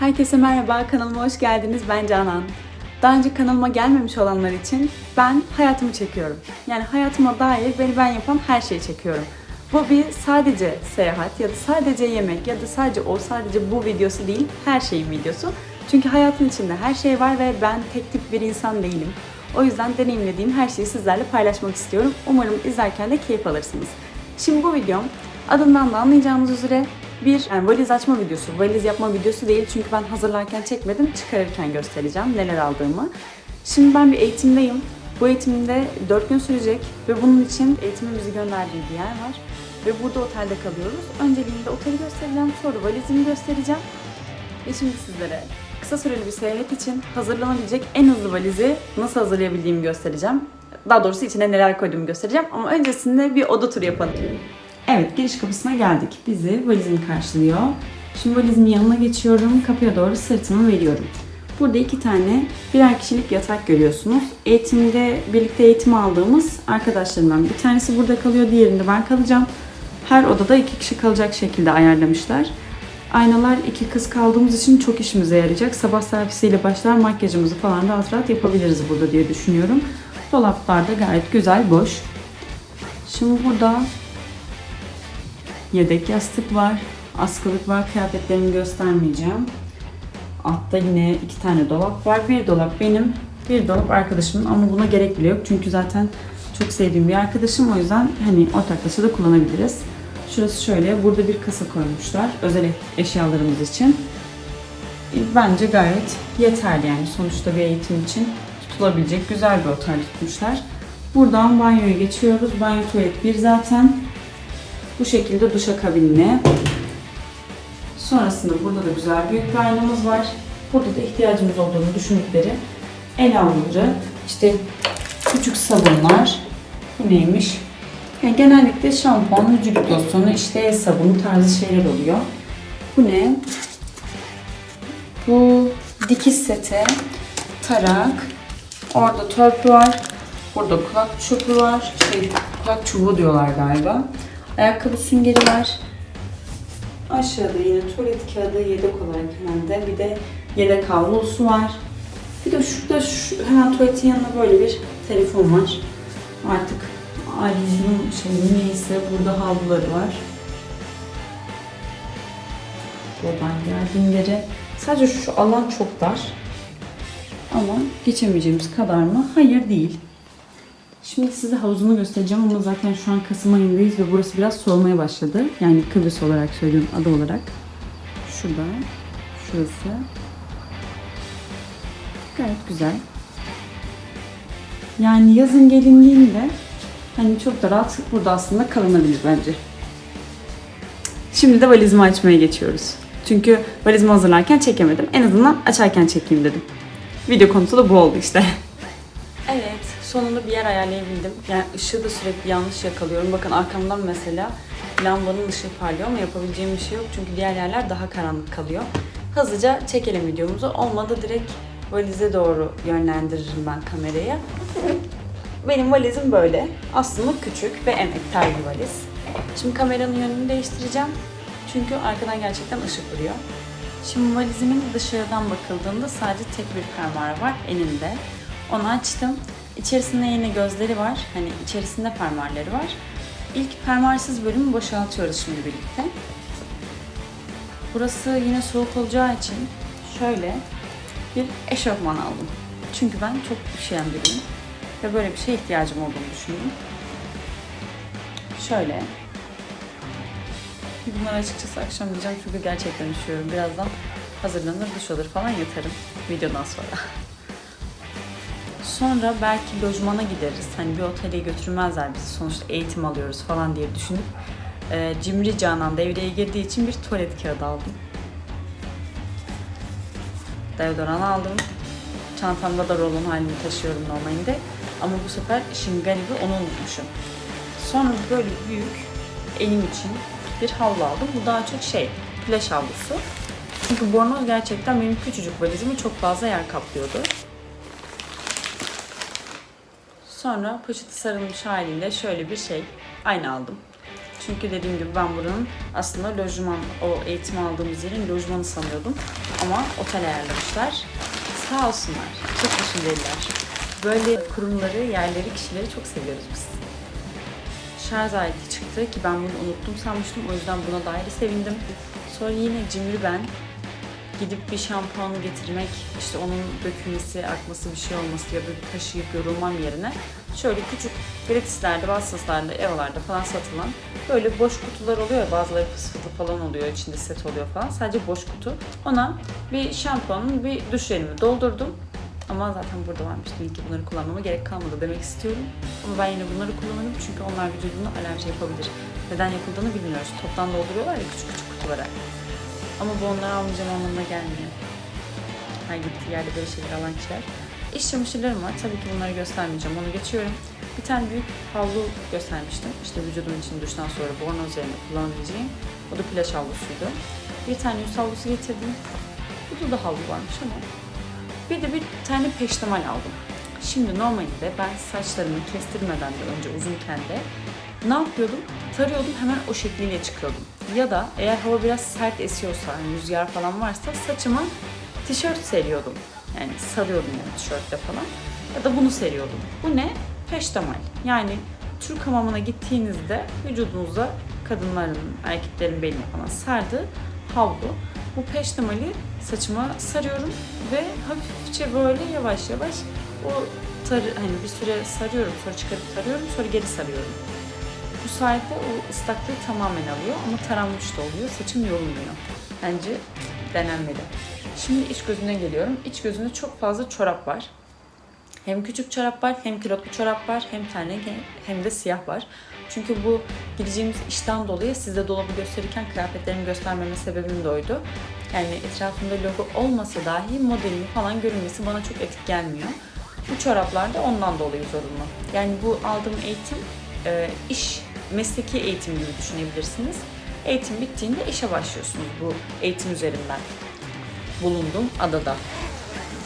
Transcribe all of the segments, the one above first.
Herkese merhaba, kanalıma hoş geldiniz. Ben Canan. Daha önce kanalıma gelmemiş olanlar için ben hayatımı çekiyorum. Yani hayatıma dair beni ben yapan her şeyi çekiyorum. Bu bir sadece seyahat ya da sadece yemek ya da sadece o sadece bu videosu değil, her şeyin videosu. Çünkü hayatın içinde her şey var ve ben tek tip bir insan değilim. O yüzden deneyimlediğim her şeyi sizlerle paylaşmak istiyorum. Umarım izlerken de keyif alırsınız. Şimdi bu videom adından da anlayacağınız üzere bir yani valiz açma videosu. Valiz yapma videosu değil çünkü ben hazırlarken çekmedim. Çıkarırken göstereceğim neler aldığımı. Şimdi ben bir eğitimdeyim. Bu eğitimde 4 gün sürecek ve bunun için eğitimin bizi gönderdiği bir yer var. Ve burada otelde kalıyoruz. Önceliğinde oteli göstereceğim, sonra valizimi göstereceğim. Ve şimdi sizlere kısa süreli bir seyahat için hazırlanabilecek en hızlı valizi nasıl hazırlayabildiğimi göstereceğim. Daha doğrusu içine neler koyduğumu göstereceğim ama öncesinde bir oda turu yapalım. Evet, giriş kapısına geldik. Bizi valizim karşılıyor. Şimdi valizimin yanına geçiyorum. Kapıya doğru sırtımı veriyorum. Burada iki tane birer kişilik yatak görüyorsunuz. Eğitimde birlikte eğitim aldığımız arkadaşlarımdan bir tanesi burada kalıyor, diğerinde ben kalacağım. Her odada iki kişi kalacak şekilde ayarlamışlar. Aynalar iki kız kaldığımız için çok işimize yarayacak. Sabah servisiyle başlar makyajımızı falan rahat rahat yapabiliriz burada diye düşünüyorum. Dolaplar da gayet güzel, boş. Şimdi burada yedek yastık var, askılık var. Kıyafetlerimi göstermeyeceğim. Altta yine iki tane dolap var. Bir dolap benim, bir dolap arkadaşımın ama buna gerek bile yok. Çünkü zaten çok sevdiğim bir arkadaşım o yüzden hani ortaklaşa da kullanabiliriz. Şurası şöyle, burada bir kasa koymuşlar özel eşyalarımız için. Bence gayet yeterli yani sonuçta bir eğitim için tutulabilecek güzel bir otel tutmuşlar. Buradan banyoya geçiyoruz. Banyo tuvalet bir zaten. Bu şekilde duşakabinine. Sonrasında burada da güzel büyük bir aynamız var. Burada da ihtiyacımız olduğunu düşündükleri el havluları, işte küçük sabunlar. Bu neymiş? Yani genellikle şampuan, vücut losyonu, işte el sabunu tarzı şeyler oluyor. Bu ne? Bu dikiş seti, tarak, orada törpü var, burada kulak çubuğu var, şey, kulak çubuğu diyorlar galiba. Ayakkabı süngeri var. Aşağıda yine tuvalet kağıdı yedek olarak herhalde. Bir de yedek havlusu var. Bir de şurada şu, hemen tuvaletin yanında böyle bir telefon var. Artık ailemizin şey neyse burada havluları var. Buradan geldiğim yere sadece şu alan çok dar. Ama geçemeyeceğimiz kadar mı? Hayır değil. Şimdi size havuzunu göstereceğim ama zaten şu an Kasım ayındayız ve burası biraz soğumaya başladı. Yani Kıbrıs olarak söylüyorum adı olarak. Şurada, şurası. Gayet güzel. Yani yazın gelindiğinde hani çok da rahat burada aslında kalınabilir bence. Şimdi de valizimi açmaya geçiyoruz. Çünkü valizimi hazırlarken çekemedim. En azından açarken çekeyim dedim. Video konusu da bu oldu işte. Evet, sonunda bir yer ayarlayabildim. Yani ışığı da sürekli yanlış yakalıyorum. Bakın arkamdan mesela lambanın ışığı parlıyor ama yapabileceğim bir şey yok. Çünkü diğer yerler daha karanlık kalıyor. Hızlıca çekelim videomuzu. Olmadı direkt valize doğru yönlendiririm ben kamerayı. Benim valizim böyle. Aslında küçük ve emektar bir valiz. Şimdi kameranın yönünü değiştireceğim. Çünkü arkadan gerçekten ışık vuruyor. Şimdi valizimin dışarıdan bakıldığında sadece tek bir fermuarı var elinde. Onu açtım. İçerisinde yine gözleri var. Hani içerisinde fermuarları var. İlk fermuarsız bölümü boşaltıyoruz şimdi birlikte. Burası yine soğuk olacağı için şöyle bir eşofman aldım. Çünkü ben çok üşüyen biriyim. Ve böyle bir şeye ihtiyacım olduğunu düşündüm. Şöyle. Bunlar açıkçası akşam diyeceğim çünkü gerçekten üşüyorum. Birazdan hazırlanır, duş alır falan yatarım videodan sonra. Sonra belki lojmana gideriz. Hani bir otele götürmezler bizi. Sonuçta eğitim alıyoruz falan diye düşünüp e, Cimri Canan devreye girdiği için bir tuvalet kağıdı aldım. Deodoran aldım. Çantamda da rolon halini taşıyorum normalde. Ama bu sefer işin garibi onu unutmuşum. Sonra böyle büyük elim için bir havlu aldım. Bu daha çok şey, plaj havlusu. Çünkü bornoz gerçekten benim küçücük valizimi çok fazla yer kaplıyordu. Sonra poşeti sarılmış haliyle şöyle bir şey, ayna aldım. Çünkü dediğim gibi ben buranın aslında lojman, o eğitim aldığımız yerin lojmanı sanıyordum. Ama otel ayarlamışlar. Sağ olsunlar. Çok düşünceliler. Böyle kurumları, yerleri, kişileri çok seviyoruz biz. Şarj aleti çıktı ki ben bunu unuttum sanmıştım. O yüzden buna dair sevindim. Sonra yine cimri ben gidip bir şampuan getirmek, işte onun dökülmesi, akması bir şey olması ya da bir taşıyıp yorulmam yerine şöyle küçük gratislerde, Watsons'larda, Evo'larda falan satılan böyle boş kutular oluyor ya, bazıları fısfıtı falan oluyor, içinde set oluyor falan. Sadece boş kutu. Ona bir şampuanın, bir duş jelimi doldurdum. Ama zaten burada varmış. Demek ki bunları kullanmama gerek kalmadı demek istiyorum. Ama ben yine bunları kullanırım çünkü onlar vücuduna alerji yapabilir. Neden yapıldığını bilmiyoruz. Toptan dolduruyorlar ya küçük küçük kutulara. Ama bu onları almayacağım anlamına gelmiyor. Her gittiği yerde böyle şeyler alan kişiler. İş çamaşırlarım var. Tabii ki bunları göstermeyeceğim. Onu geçiyorum. Bir tane büyük havlu göstermiştim. İşte vücudum için duştan sonra bornoz yerine kullanabileceğim. O da plaj havlusuydu. Bir tane yüz havlusu getirdim. Burada da havlu varmış ama. Bir de bir tane peştemal aldım. Şimdi normalde ben saçlarımı kestirmeden de önce uzunken de ne yapıyordum? Tarıyordum hemen o şekliyle çıkıyordum. Ya da eğer hava biraz sert esiyorsa, hani rüzgar falan varsa saçıma tişört seriyordum. Yani sarıyordum yani tişörtle falan. Ya da bunu seriyordum. Bu ne? Peştemal. Yani Türk hamamına gittiğinizde vücudunuza kadınların, erkeklerin beline falan sardığı havlu. Bu peştemali saçıma sarıyorum ve hafifçe böyle yavaş yavaş o tarı, hani bir süre sarıyorum, sonra çıkarıp tarıyorum, sonra geri sarıyorum. Sayede o ıslaklığı tamamen alıyor ama taranmış da oluyor. Saçım yorulmuyor. Bence denenmeli. Şimdi iç gözüne geliyorum. İç gözünde çok fazla çorap var. Hem küçük çorap var, hem kilotlu çorap var, hem tane hem de siyah var. Çünkü bu gideceğimiz işten dolayı size dolabı gösterirken kıyafetlerimi göstermeme sebebim de oydu. Yani etrafımda logo olmasa dahi modelini falan görünmesi bana çok etik gelmiyor. Bu çoraplar da ondan dolayı zorunlu. Yani bu aldığım eğitim e, iş, mesleki eğitim gibi düşünebilirsiniz. Eğitim bittiğinde işe başlıyorsunuz bu eğitim üzerinden. Bulunduğum adada.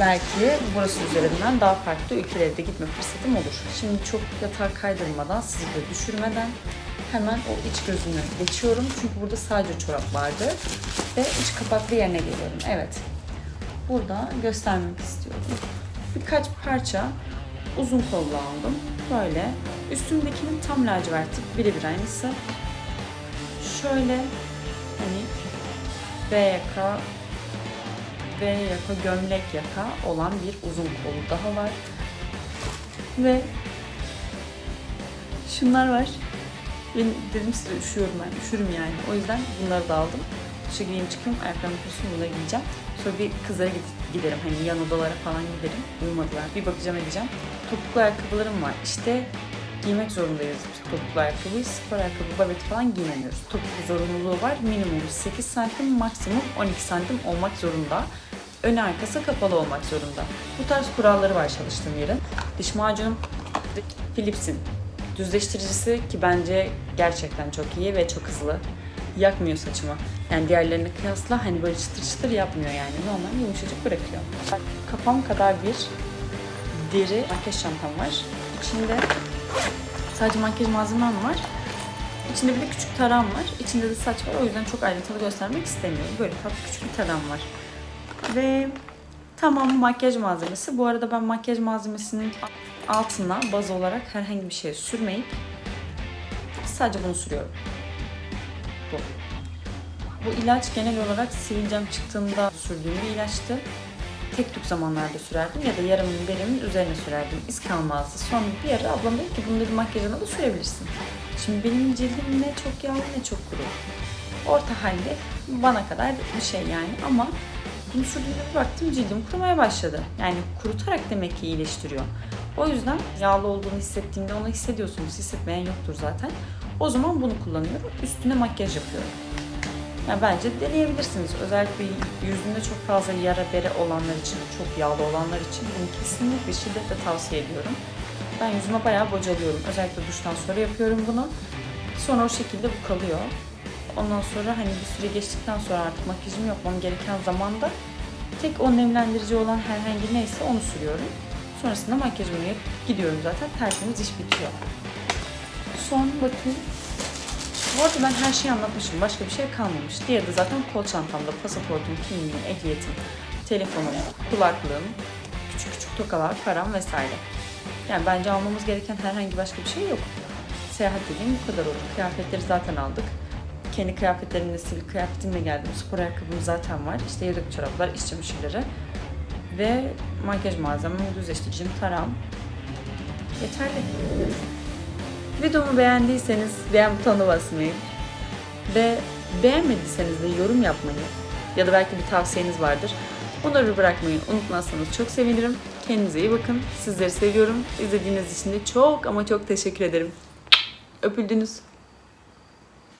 Belki burası üzerinden daha farklı ülkelere de gitme fırsatım olur. Şimdi çok yatağa kaydırmadan, sizi de düşürmeden hemen o iç gözünü geçiyorum. Çünkü burada sadece çorap vardı. Ve iç kapaklı yerine geliyorum. Evet. Burada göstermek istiyorum. Birkaç parça uzun kollu aldım. Böyle. Üstümdekinin tam laciverti birebir aynısı. Şöyle hani B yaka V yaka, gömlek yaka olan bir uzun kolu daha var. Ve şunlar var. Ben dedim size üşüyorum ben, üşürüm yani. O yüzden bunları da aldım. Duşa gireyim çıkayım, ayaklarımı kurusun bunları giyeceğim. Sonra bir kızlara gid- giderim, hani yan odalara falan giderim. Uyumadılar, bir bakacağım edeceğim. Topuklu ayakkabılarım var. İşte giymek zorundayız biz topuklu ayakkabıyı. Spor ayakkabı, babet falan giymemiyoruz. Topuklu zorunluluğu var. Minimum 8 santim, maksimum 12 santim olmak zorunda. Önü arkası kapalı olmak zorunda. Bu tarz kuralları var çalıştığım yerin. Diş macunum Philips'in düzleştiricisi ki bence gerçekten çok iyi ve çok hızlı. Yakmıyor saçımı. Yani diğerlerine kıyasla hani böyle çıtır çıtır yapmıyor yani. Normal yumuşacık bırakıyor. Kafam kadar bir deri makyaj çantam var. İçinde sadece makyaj malzemem var. İçinde bir de küçük tarağım var. İçinde de saç var. O yüzden çok ayrıntılı göstermek istemiyorum. Böyle tatlı küçük bir tarağım var. Ve tamam makyaj malzemesi. Bu arada ben makyaj malzemesinin altına baz olarak herhangi bir şey sürmeyip sadece bunu sürüyorum. Bu. Bu ilaç genel olarak sivilcem çıktığında sürdüğüm bir ilaçtı. Tek tük zamanlarda sürerdim ya da yarımın belimin üzerine sürerdim. İz kalmazdı. Sonra bir ara ablam dedi ki bunu dedi makyajına da sürebilirsin. Şimdi benim cildim ne çok yağlı ne çok kuru. Orta halde bana kadar bir şey yani ama bunu sürdüğümde bir baktım cildim kurumaya başladı. Yani kurutarak demek ki iyileştiriyor. O yüzden yağlı olduğunu hissettiğimde onu hissediyorsunuz. Hissetmeyen yoktur zaten. O zaman bunu kullanıyorum. Üstüne makyaj yapıyorum. Yani bence deneyebilirsiniz. Özellikle yüzünde çok fazla yara bere olanlar için, çok yağlı olanlar için bunu kesinlikle şiddetle tavsiye ediyorum. Ben yüzüme bayağı bocalıyorum. Özellikle duştan sonra yapıyorum bunu. Sonra o şekilde bu kalıyor. Ondan sonra hani bir süre geçtikten sonra artık makyajımı yapmam gereken zamanda tek o nemlendirici olan herhangi neyse onu sürüyorum. Sonrasında makyajımı yapıp gidiyorum zaten. Tertemiz iş bitiyor. Son bakayım. Bu arada ben her şeyi anlatmışım. Başka bir şey kalmamış. Diğeri de zaten kol çantamda pasaportum, kimliğim, ehliyetim, telefonum, kulaklığım, küçük küçük tokalar, param vesaire. Yani bence almamız gereken herhangi başka bir şey yok. Seyahat dediğim bu kadar olur. Kıyafetleri zaten aldık. Kendi kıyafetlerimle, sivil kıyafetimle geldim. Spor ayakkabım zaten var. İşte yedek çoraplar, iç çamaşırları ve makyaj malzemem, düzleştiricim, taram. Yeterli. Videomu beğendiyseniz beğen butonuna basmayı ve beğenmediyseniz de yorum yapmayı ya da belki bir tavsiyeniz vardır. Onları bırakmayı unutmazsanız çok sevinirim. Kendinize iyi bakın. Sizleri seviyorum. İzlediğiniz için de çok ama çok teşekkür ederim. Öpüldünüz.